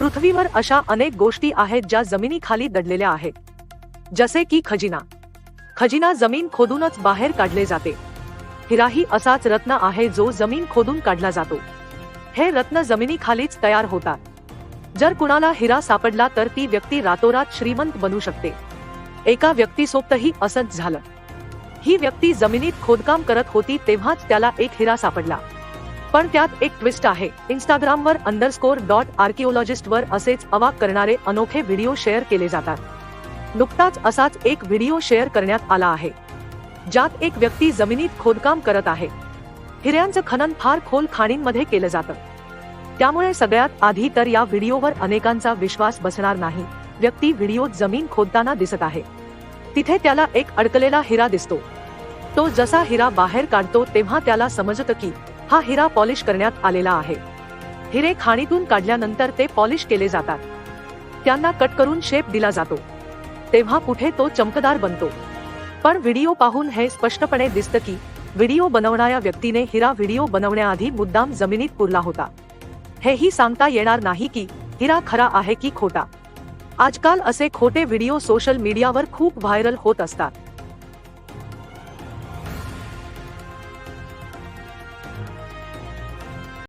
पृथ्वीवर अशा अनेक गोष्टी आहेत ज्या जमिनीखाली दडलेल्या आहेत. जसे की खजिना. खजिना ज़मीन खोदूनच बाहेर काढले जाते. हिराही असाच रत्न आहे जो ज़मीन खोदून काढला जातो. हे रत्न जमिनीखालीच तयार होतात. जर कुणाला हिरा सापडला तर ती व्यक्ती रातोरात श्रीमंत बनू शकते. एका व्यक्तीसोबतही असंच झालं. ही व्यक्ती जमिनीत खोदकाम करत होती तेव्हाच त्याला एक हिरा सापडला. पण त्यात एक ट्विस्ट आहे. इंस्टाग्रामवर अंडरस्कोर डॉट आर्किओलॉजिस्ट वर असेच अवाक करणारे अनोखे व्हिडिओ शेअर केले जातात. नुकताच असाच एक व्हिडिओ शेअर करण्यात आला आहे. ज्यात एक व्यक्ती जमिनीत खोदकाम करत आहे. हिऱ्यांचं खनन फार खोल खाणींमध्ये केलं जातं. त्यामुळे सगळ्यात आधी तर या व्हिडिओवर अनेकांचा विश्वास बसणार नाही. व्यक्ती व्हिडिओत जमीन खोदताना दिसत आहे. तिथे त्याला एक अडकलेला हिरा दिसतो. तो जसा हिरा बाहेर काढतो तेव्हा त्याला समजतं की हा हिरा पॉलिश करण्यात आलेला आहे. हिरे खाणीतून काढल्यानंतर ते पॉलिश केले जातात. त्यांना कट करून शेप दिला जातो. तेव्हा कुठे तो चमकदार बनतो. पण व्हिडिओ पाहून हे स्पष्टपणे दिसतं की व्हिडिओ बनवणाऱ्या व्यक्तीने हिरा व्हिडिओ बनवण्याआधी मुद्दाम जमिनीत पुरला होता. हेही सांगता येणार नाही की हिरा खरा आहे की खोटा. आजकाल असे खोटे व्हिडिओ सोशल मीडियावर खूप व्हायरल होत असतात.